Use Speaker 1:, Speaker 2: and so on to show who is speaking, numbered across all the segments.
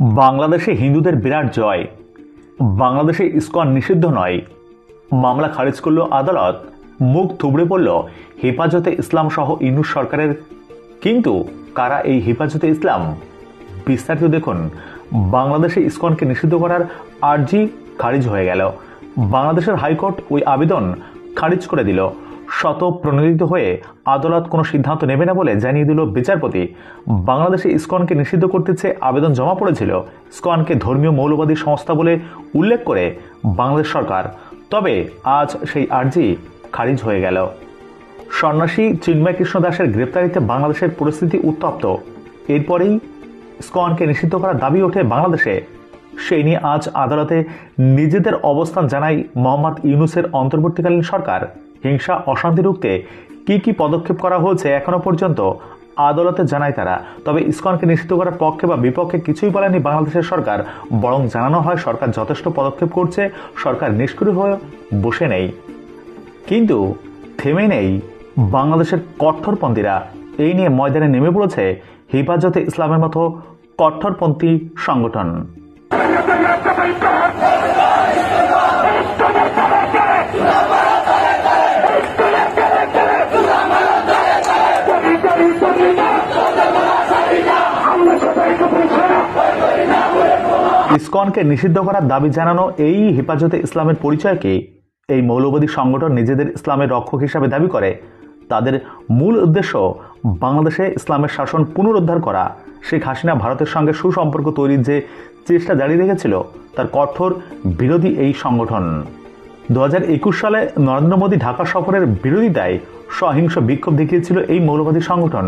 Speaker 1: বাংলাদেশে হিন্দুদের বিরাট জয়। বাংলাদেশে ইস্কন নিষিদ্ধ নয়। মামলা খারিজ করল আদালত। মুখ থুবড়ে পড়ল হেফাজতে ইসলাম সহ ইনুস সরকারের। কিন্তু কারা এই হেফাজতে ইসলাম? বিস্তারিত দেখুন। বাংলাদেশে ইসকনকে নিষিদ্ধ করার আর্জি খারিজ হয়ে গেল। বাংলাদেশের হাইকোর্ট ওই আবেদন খারিজ করে দিল। শত প্রণোদিত হয়ে আদালত কোনো সিদ্ধান্ত নেবে না বলে জানিয়ে দিল বিচারপতি। বাংলাদেশে ইসকনকে নিষিদ্ধ করতে চেয়ে আবেদন জমা পড়েছিল ইসকনকে ধর্মীয় মৌলবাদী সংস্থা বলে উল্লেখ করে বাংলাদেশ সরকার। তবে আজ সেই আর্জি খারিজ হয়ে গেল। সন্ন্যাসী চিন্ময় কৃষ্ণ দাসের গ্রেপ্তারিতে বাংলাদেশের পরিস্থিতি উত্তপ্ত। এরপরেই স্কনকে নিষিদ্ধ করার দাবি ওঠে বাংলাদেশে। সেই নিয়ে আজ আদালতে নিজেদের অবস্থান জানায় মোহাম্মদ ইউনুসের অন্তর্বর্তীকালীন সরকার। হিংসা, অশান্তি রুখতে কি কি পদক্ষেপ করা হয়েছে এখনও পর্যন্ত আদালতে জানায় তারা। তবে ইসকনকে নিষিদ্ধ করার পক্ষে বা বিপক্ষে কিছুই বলেনি বাংলাদেশের সরকার, বরং জানানো হয় সরকার যথেষ্ট পদক্ষেপ করছে, সরকার নিষ্ক্রিয় হয়ে বসে নেই। কিন্তু থেমে নেই বাংলাদেশের কট্টরপন্থীরা। এই নিয়ে ময়দানে নেমে পড়েছে হেফাজতে ইসলামের মতো কট্টরপন্থী সংগঠন। ইসকনকে নিষিদ্ধ করার দাবি জানানো এই হেফাজতে ইসলামের পরিচয়কে এই মৌলবাদী সংগঠন নিজেদের ইসলামের রক্ষক হিসাবে দাবি করে। তাদের মূল উদ্দেশ্য বাংলাদেশে ইসলামের শাসন পুনরুদ্ধার করা। শেখ হাসিনা ভারতের সঙ্গে সুসম্পর্ক তৈরির যে চেষ্টা জারি রেখেছিল, তার কঠোর বিরোধী এই সংগঠন। দু হাজার একুশ সালে নরেন্দ্র মোদী ঢাকা সফরের বিরোধিতায় সহিংস বিক্ষোভ দেখিয়েছিল এই মৌলবাদী সংগঠন।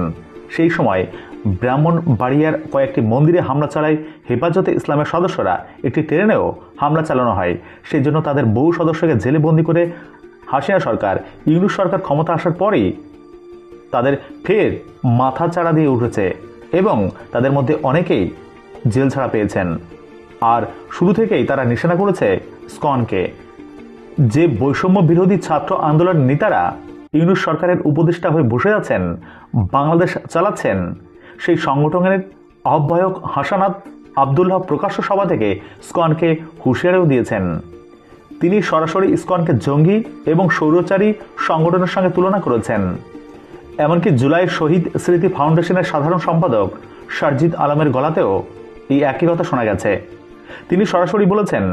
Speaker 1: সেই সময় ব্রাহ্মণ বাড়িয়ার কয়েকটি মন্দিরে হামলা চালায় হেফাজতে ইসলামের সদস্যরা। একটি ট্রেনেও হামলা চালানো হয়। সেই জন্য তাদের বহু সদস্যকে জেলে বন্দি করে হাসিনা সরকার, ইউনুস সরকার ক্ষমতা আসার পরেই তাদের ফের মাথা চাড়া দিয়ে উঠেছে এবং তাদের মধ্যে অনেকেই জেল ছাড়া পেয়েছেন। আর শুরু থেকেই তারা নিশানা করেছে স্কনকে। যে বৈষম্য বিরোধী ছাত্র আন্দোলন নেতারা ইউনুস সরকারের উপদেষ্টা হয়ে বসে আছেন, বাংলাদেশ চালাচ্ছেন সেই সংগঠনের আহ্বায়ক হাসানাত আবদুল্লাহ প্রকাশ্য সভা থেকে স্কনকে হুঁশিয়ারিও দিয়েছেন। তিনি সরাসরি ইসকনকে জঙ্গি এবং সৌরচারী সংগঠনের সঙ্গে তুলনা করেছেন। এমনকি জুলাই শহীদ স্মৃতি ফাউন্ডেশনের সাধারণ সম্পাদক শারজিদ আলমের গলাতেও এই একই কথা শোনা গেছে। তিনি সরাসরি বলেছেন,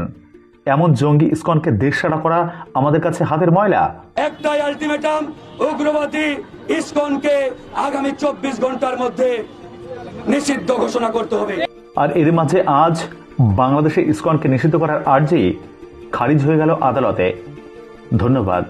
Speaker 1: এমন জঙ্গি ইসকনকে দেশ ছাড়া করা আমাদের কাছে হাতের ময়লা।
Speaker 2: একটাই আলটিমেটাম উগ্রবাদী ইসকনকে আগামী চব্বিশ ঘণ্টার মধ্যে নিষিদ্ধ ঘোষণা করতে হবে।
Speaker 1: আর এর মাঝে আজ বাংলাদেশে ইসকনকে নিষিদ্ধ করার আর্জি খারিজ হয়ে গেল আদালতে। ধন্যবাদ।